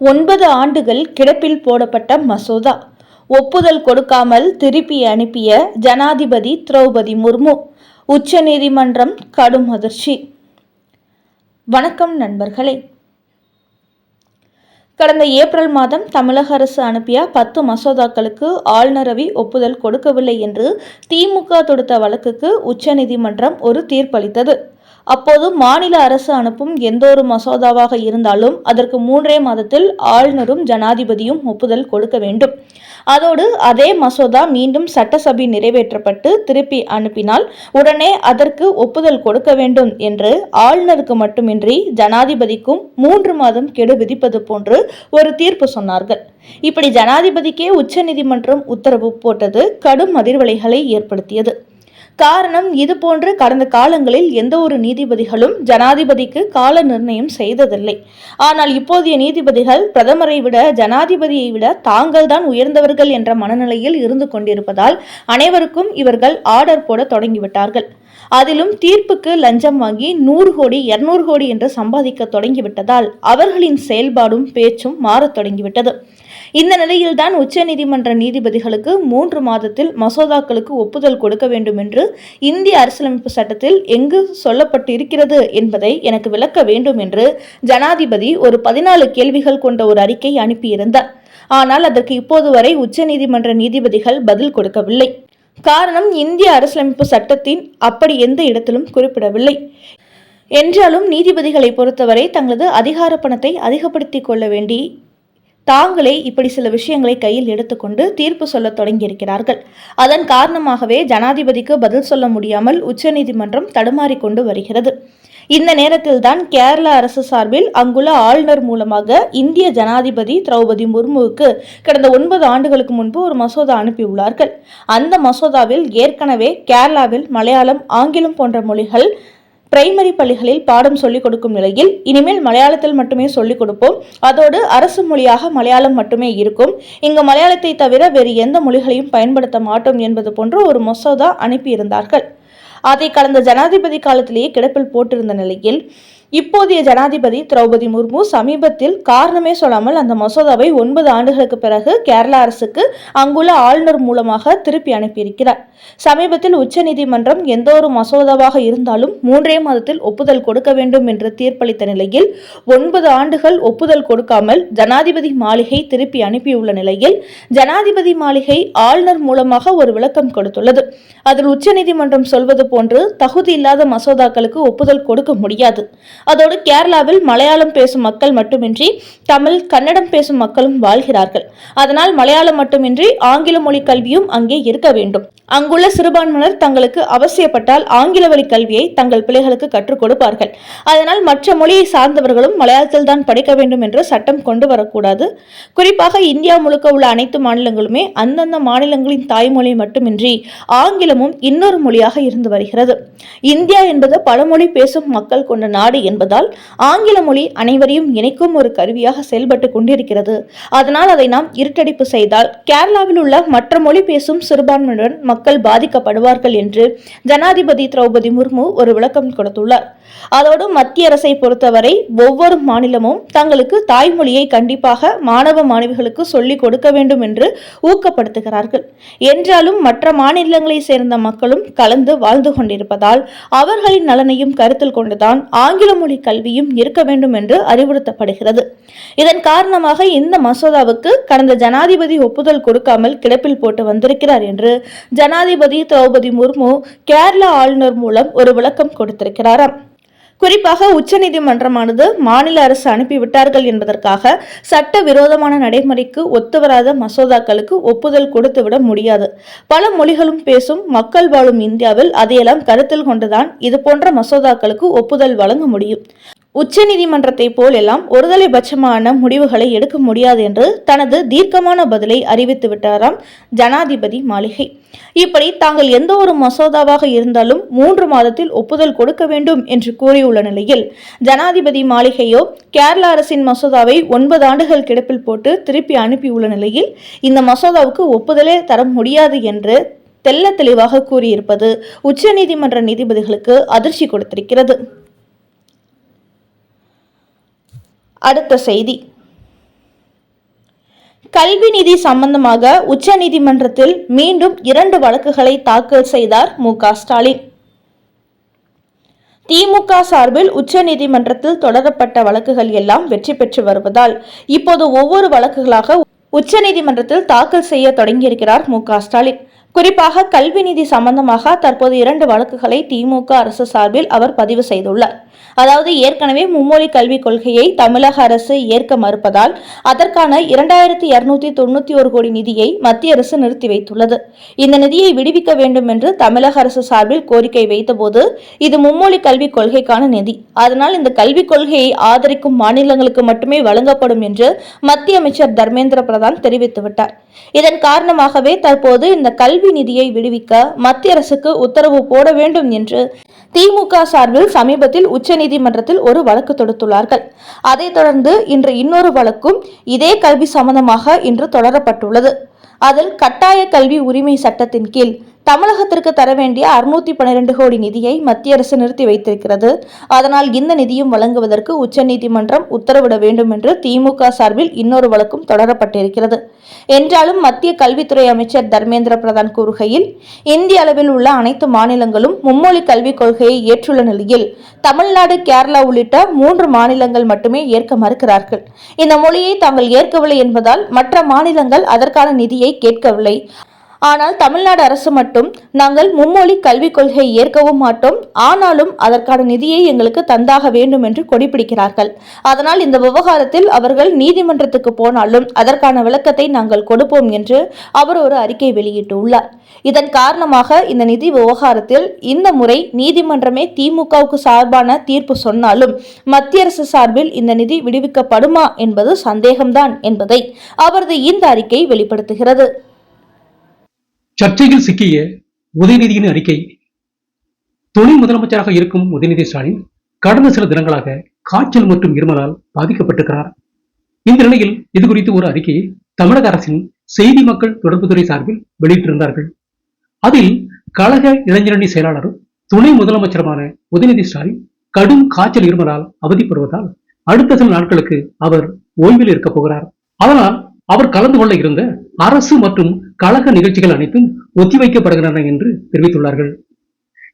ஒன்பது ஆண்டுகள் கிடப்பில் போடப்பட்ட மசோதா. ஒப்புதல் கொடுக்காமல் திருப்பி அனுப்பிய ஜனாதிபதி திரௌபதி முர்மு உச்சநீதிமன்றம் கடும் அதிர்ச்சி. வணக்கம் நண்பர்களே. கடந்த ஏப்ரல் மாதம் தமிழக அரசு அனுப்பிய பத்து மசோதாக்களுக்கு ஆளுநரவை ஒப்புதல் கொடுக்கவில்லை என்று திமுக தொடுத்த வழக்குக்கு உச்சநீதிமன்றம் ஒரு தீர்ப்பளித்தது. அப்போது மாநில அரசு அனுப்பும் எந்தொரு மசோதாவாக இருந்தாலும் அதற்கு மூன்றே மாதத்தில் ஆளுநரும் ஜனாதிபதியும் ஒப்புதல் கொடுக்க வேண்டும். அதோடு அதே மசோதா மீண்டும் சட்டசபை நிறைவேற்றப்பட்டு திருப்பி அனுப்பினால் உடனே அதற்கு ஒப்புதல் கொடுக்க வேண்டும் என்று ஆளுநருக்கு மட்டுமின்றி ஜனாதிபதிக்கும் மூன்று மாதம் கெடு விதிப்பது போன்று ஒரு தீர்ப்பு சொன்னார்கள். இப்படி ஜனாதிபதிக்கே உச்சநீதிமன்றம் உத்தரவு போட்டது கடும் அதிர்வலைகளை ஏற்படுத்தியது. காரணம் இது போன்று கடந்த காலங்களில் எந்த ஒரு நீதிபதிகளும் ஜனாதிபதிக்கு கால நிர்ணயம் செய்ததில்லை. ஆனால் இப்போதைய நீதிபதிகள் பிரதமரை விட ஜனாதிபதியை விட தாங்கள் தான் உயர்ந்தவர்கள் என்ற மனநிலையில் இருந்து கொண்டிருப்பதால் அனைவருக்கும் இவர்கள் ஆர்டர் போட தொடங்கிவிட்டார்கள். அதிலும் தீர்ப்புக்கு லஞ்சம் வாங்கி நூறு கோடி இருநூறு கோடி என்று சம்பாதிக்க தொடங்கிவிட்டதால் அவர்களின் செயல்பாடும் பேச்சும் மாறத் தொடங்கிவிட்டது. இந்த நிலையில்தான் உச்சநீதிமன்ற நீதிபதிகளுக்கு மூன்று மாதத்தில் மசோதாக்களுக்கு ஒப்புதல் கொடுக்க வேண்டும் என்று இந்திய அரசியலமைப்பு சட்டத்தில் எங்கு சொல்லப்பட்டு இருக்கிறது என்பதை எனக்கு விளக்க வேண்டும் என்று ஜனாதிபதி ஒரு பதினாலு கேள்விகள் கொண்ட ஒரு அறிக்கை அனுப்பியிருந்தார். ஆனால் அதற்கு இப்போது வரை உச்சநீதிமன்ற நீதிபதிகள் பதில் கொடுக்கவில்லை. காரணம் இந்திய அரசியலமைப்பு சட்டத்தின் அப்படி எந்த இடத்திலும் குறிப்பிடவில்லை. என்றாலும் நீதிபதிகளை பொறுத்தவரை தங்களது அதிகார பணத்தை அதிகப்படுத்திக் கொள்ள வேண்டி தாங்களே இப்படி சில விஷயங்களை கையில் எடுத்துக்கொண்டு தீர்ப்பு சொல்ல தொடங்கியிருக்கிறார்கள். அதன் காரணமாகவே ஜனாதிபதிக்கு பதில் சொல்ல முடியாமல் உச்சநீதிமன்றம் தடுமாறிக்கொண்டு வருகிறது. இந்த நேரத்தில் தான் கேரள அரசு சார்பில் அங்குள்ள ஆளுநர் மூலமாக இந்திய ஜனாதிபதி திரௌபதி முர்முவுக்கு கடந்த ஒன்பது ஆண்டுகளுக்கு முன்பு ஒரு மசோதா அனுப்பியுள்ளார்கள். அந்த மசோதாவில் ஏற்கனவே கேரளாவில் மலையாளம் ஆங்கிலம் போன்ற மொழிகள் பிரைமரி பள்ளிகளில் பாடம் சொல்லிக் கொடுக்கும் நிலையில் இனிமேல் மலையாளத்தில் மட்டுமே சொல்லிக் கொடுப்போம். அதோடு அரசு மொழியாக மலையாளம் மட்டுமே இருக்கும். இங்கு மலையாளத்தை தவிர வேறு எந்த மொழிகளையும் பயன்படுத்த மாட்டோம் என்பது போன்ற ஒரு மசோதா அனுப்பியிருந்தார்கள். அதை கடந்த ஜனாதிபதி காலத்திலேயே கிடப்பில் போட்டிருந்த நிலையில் இப்போதைய ஜனாதிபதி திரௌபதி முர்மு சமீபத்தில் காரணமே சொல்லாமல் அந்த மசோதாவை ஒன்பது ஆண்டுகளுக்கு பிறகு கேரள அரசுக்கு அங்குள்ள ஆளுநர் மூலமாக திருப்பி அனுப்பியிருக்கிறார். சமீபத்தில் உச்சநீதிமன்றம் எந்த ஒரு மசோதாவாக இருந்தாலும் மூன்றே மாதத்தில் ஒப்புதல் கொடுக்க வேண்டும் என்று தீர்ப்பளித்த நிலையில் ஒன்பது ஆண்டுகள் ஒப்புதல் கொடுக்காமல் ஜனாதிபதி மாளிகை திருப்பி அனுப்பியுள்ள நிலையில் ஜனாதிபதி மாளிகை ஆளுநர் மூலமாக ஒரு விளக்கம் கொடுத்துள்ளது. அதில் உச்சநீதிமன்றம் சொல்வது போன்று தகுதி இல்லாத மசோதாக்களுக்கு ஒப்புதல் கொடுக்க முடியாது. அதோடு கேரளாவில் மலையாளம் பேசும் மக்கள் மட்டுமின்றி தமிழ் கன்னடம் பேசும் மக்களும் வாழ்கிறார்கள். அதனால் மலையாளம் மட்டுமின்றி ஆங்கில மொழி கல்வியும் அங்கே இருக்க வேண்டும். அங்குள்ள சிறுபான்மையினர் தங்களுக்கு அவசியப்பட்டால் ஆங்கில வழி கல்வியை தங்கள் பிள்ளைகளுக்கு கற்றுக் கொடுப்பார்கள். அதனால் மற்ற மொழியை சார்ந்தவர்களும் மலையாளத்தில் தான் படிக்க வேண்டும் என்று சட்டம் கொண்டு வரக்கூடாது. குறிப்பாக இந்தியா முழுக்க உள்ள அனைத்து மாநிலங்களுமே அந்தந்த மாநிலங்களின் தாய்மொழி மட்டுமின்றி ஆங்கிலமும் இன்னொரு மொழியாக இருந்து வருகிறது. இந்தியா என்பது பல மொழி பேசும் மக்கள் கொண்ட நாடு என்பதால் ஆங்கில மொழி அனைவரையும் இணைக்கும் ஒரு கருவியாக செயல்பட்டு கொண்டிருக்கிறது. அதனால் அதை நாம் இருட்டடிப்பு செய்தால் கேரளாவில் உள்ள மற்ற மொழி பேசும் சிறுபான்மையுடன் மக்கள் பாதிக்கப்படுவார்கள் என்று ஜனாதிபதி திரௌபதி முர்மு ஒரு விளக்கம் கொடுத்துள்ளார். அதோடு மத்திய அரசை பொறுத்தவரை ஒவ்வொரு மாநிலமும் தங்களுக்கு தாய்மொழியை கண்டிப்பாக மாணவ மாணவிகளுக்கு சொல்லிக் கொடுக்க வேண்டும் என்று ஊக்கப்படுத்துகிறார்கள். என்றாலும் மற்ற மாநிலங்களை சேர்ந்த மக்களும் கலந்து வாழ்ந்து கொண்டிருப்பதால் அவர்களின் நலனையும் கருத்தில் கொண்டுதான் ஆங்கில மொழி கல்வியும் இருக்க வேண்டும் என்று அறிவுறுத்தப்படுகிறது. இதன் காரணமாக இந்த மசோதாவுக்கு கடந்த ஜனாதிபதி ஒப்புதல் கொடுக்காமல் கிடப்பில் போட்டு வந்திருக்கிறார் என்று ஜனாதிபதி திரௌபதி முர்மு கேரள ஆளுநர் மூலம் ஒரு விளக்கம் கொடுத்திருக்கிறாராம். குறிப்பாக உச்சநீதிமன்றமானது மாநில அரசு அனுப்பிவிட்டார்கள் என்பதற்காக சட்ட விரோதமான நடைமுறைக்கு ஒத்துவராத மசோதாக்களுக்கு ஒப்புதல் கொடுத்துவிட முடியாது. பல மொழிகளும் பேசும் மக்கள் வாழும் இந்தியாவில் அதையெல்லாம் கருத்தில் கொண்டுதான் இது போன்ற மசோதாக்களுக்கு ஒப்புதல் வழங்க முடியும். உச்சநீதிமன்றத்தை போலெல்லாம் ஒருதலைபட்சமான முடிவுகளை எடுக்க முடியாது என்று தனது தீர்க்கமான பதிலை அறிவித்து விட்டாராம் ஜனாதிபதி மாளிகை. இப்படி தாங்கள் எந்த ஒரு மசோதாவாக இருந்தாலும் மூன்று மாதத்தில் ஒப்புதல் கொடுக்க வேண்டும் என்று கூறியுள்ள நிலையில் ஜனாதிபதி மாளிகையோ கேரள அரசின் மசோதாவை ஒன்பது ஆண்டுகள் கிடப்பில் போட்டு திருப்பி அனுப்பியுள்ள நிலையில் இந்த மசோதாவுக்கு ஒப்புதலே தர முடியாது என்று தெல்ல தெளிவாக கூறியிருப்பது உச்சநீதிமன்ற நீதிபதிகளுக்கு அதிர்ச்சி கொடுத்திருக்கிறது. அடுத்த செய்தி. கல்வி நிதி சம்பந்தமாக உச்சநீதிமன்றத்தில் மீண்டும் இரண்டு வழக்குகளை தாக்கல் செய்தார் மு க ஸ்டாலின். திமுக சார்பில் உச்சநீதிமன்றத்தில் தொடரப்பட்ட வழக்குகள் எல்லாம் வெற்றி பெற்று வருவதால் இப்போது ஒவ்வொரு வழக்குகளாக உச்சநீதிமன்றத்தில் தாக்கல் செய்ய தொடங்கியிருக்கிறார் மு ஸ்டாலின். குறிப்பாக கல்வி நிதி சம்பந்தமாக தற்போது இரண்டு வழக்குகளை திமுக அரசு சார்பில் அவர் பதிவு செய்துள்ளார். அதாவது ஏற்கனவே மும்மொழி கல்விக் கொள்கையை தமிழக அரசு ஏற்க மறுப்பதால் அதற்கான இரண்டாயிரத்தி இருநூத்தி தொண்ணூத்தி ஒரு கோடி நிதியை மத்திய அரசு நிறுத்தி வைத்துள்ளது. இந்த நிதியை விடுவிக்க வேண்டும் என்று தமிழக அரசு சார்பில் கோரிக்கை வைத்தபோது இது மும்மொழி கல்விக் கொள்கைக்கான நிதி. அதனால் இந்த கல்விக் கொள்கையை ஆதரிக்கும் மாநிலங்களுக்கு மட்டுமே வழங்கப்படும் என்று மத்திய அமைச்சர் தர்மேந்திர பிரதான் தெரிவித்துவிட்டார். இதன் காரணமாகவே தற்போது இந்த கல்வி நிதியை விடுவிக்க மத்திய அரசுக்கு உத்தரவு போட வேண்டும் என்று திமுக சார்பில் சமீபத்தில் உச்சநீதிமன்றத்தில் ஒரு வழக்கு தொடுத்துள்ளார்கள். அதைத் தொடர்ந்து இன்று இன்னொரு வழக்கும் இதே கல்வி சம்பந்தமாக இன்று தொடரப்பட்டுள்ளது. அதில் கட்டாய கல்வி உரிமை சட்டத்தின் கீழ் தமிழகத்திற்கு தர வேண்டிய அறுநூத்தி பன்னிரண்டு கோடி நிதியை மத்திய அரசு நிறுத்தி வைத்திருக்கிறது. அதனால் இந்த நிதியும் வழங்குவதற்கு உச்சநீதிமன்றம் உத்தரவிட வேண்டும் என்று திமுக சார்பில் இன்னொரு வழக்கும் தொடரப்பட்டிருக்கிறது. என்றாலும் மத்திய கல்வித்துறை அமைச்சர் தர்மேந்திர பிரதான் கூறுகையில் இந்திய அளவில் உள்ள அனைத்து மாநிலங்களும் மும்மொழி கல்விக் கொள்கையை ஏற்றுள்ள நிலையில் தமிழ்நாடு கேரளா உள்ளிட்ட மூன்று மாநிலங்கள் மட்டுமே ஏற்க மறுக்கிறார்கள். இந்த மொழியை தாங்கள் ஏற்கவில்லை என்பதால் மற்ற மாநிலங்கள் அதற்கான நிதியை கேட்கவில்லை. ஆனால் தமிழ்நாடு அரசு மட்டும் நாங்கள் மும்மொழி கல்விக் கொள்கையை ஏற்கவும் மாட்டோம். ஆனாலும் அதற்கான நிதியை எங்களுக்கு தந்தாக வேண்டும் என்று கொடிபிடிக்கிறார்கள் அதனால் இந்த விவகாரத்தில் அவர்கள் நீதிமன்றத்துக்கு போனாலும் அதற்கான விளக்கத்தை நாங்கள் கொடுப்போம் என்று அவர் ஒரு அறிக்கை வெளியிட்டுள்ளார். இதன் காரணமாக இந்த நிதி விவகாரத்தில் இந்த முறை நீதிமன்றமே திமுகவுக்கு சார்பான தீர்ப்பு சொன்னாலும் மத்திய அரசு சார்பில் இந்த நிதி விடுவிக்கப்படுமா என்பது சந்தேகம்தான் என்பதை அவரது இந்த அறிக்கை வெளிப்படுத்துகிறது. சர்ச்சையில் சிக்கிய உதயநிதியின் அறிக்கை. துணை முதலமைச்சராக இருக்கும் உதயநிதி ஸ்டாலின் கடந்த சில தினங்களாக காய்ச்சல் மற்றும் இருமலால் பாதிக்கப்பட்டிருக்கிறார். இந்த நிலையில் இது குறித்து ஒரு அறிக்கையை தமிழக அரசின் செய்தி மக்கள் தொடர்புத்துறை சார்பில் வெளியிட்டிருந்தார்கள். அதில் கழக இளைஞரணி செயலாளரும் துணை முதலமைச்சருமான உதயநிதி ஸ்டாலின் கடும் காய்ச்சல் இருமலால் அவதிப்படுவதால் அடுத்த சில நாட்களுக்கு அவர் ஓய்வில் இருக்கப் போகிறார் அதனால் அவர் கலந்து கொள்ள இருந்த அரசு மற்றும் கழக நிகழ்ச்சிகள் அனைத்தும் ஒத்திவைக்கப்படுகின்றன என்று தெரிவித்துள்ளார்கள்.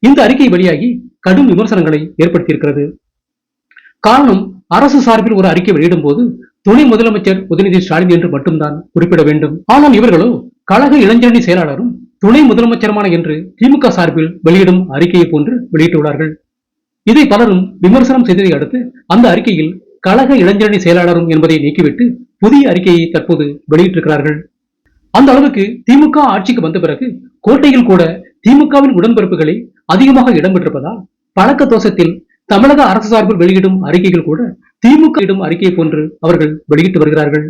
இந்த அறிக்கை வெளியாகி கடும் விமர்சனங்களை ஏற்படுத்தியிருக்கிறது. காரணம் அரசு சார்பில் ஒரு அறிக்கை வெளியிடும் போது துணை முதலமைச்சர் உதயநிதி ஸ்டாலின் என்று மட்டும்தான் குறிப்பிட வேண்டும். ஆனால் இவர்களோ கழக இளைஞரணி செயலாளரும் துணை முதலமைச்சருமான என்று திமுக சார்பில் வெளியிடும் அறிக்கையை போன்று வெளியிட்டுள்ளார்கள். இதை பலரும் விமர்சனம் செய்ததை அடுத்து அந்த அறிக்கையில் கழக இளைஞரணி செயலாளரும் என்பதை நீக்கிவிட்டு புதிய அறிக்கையை தற்போது வெளியிட்டிருக்கிறார்கள். அந்த அளவுக்கு திமுக ஆட்சிக்கு வந்த பிறகு கோட்டையில் கூட திமுகவின் உடன்பிறப்புகளை அதிகமாக இடம்பெற்றிருப்பதால் பழக்க தோஷத்தில் தமிழக அரசு சார்பில் வெளியிடும் அறிக்கைகள் கூட திமுக இடும் அறிக்கை போன்று அவர்கள் வெளியிட்டு வருகிறார்கள்.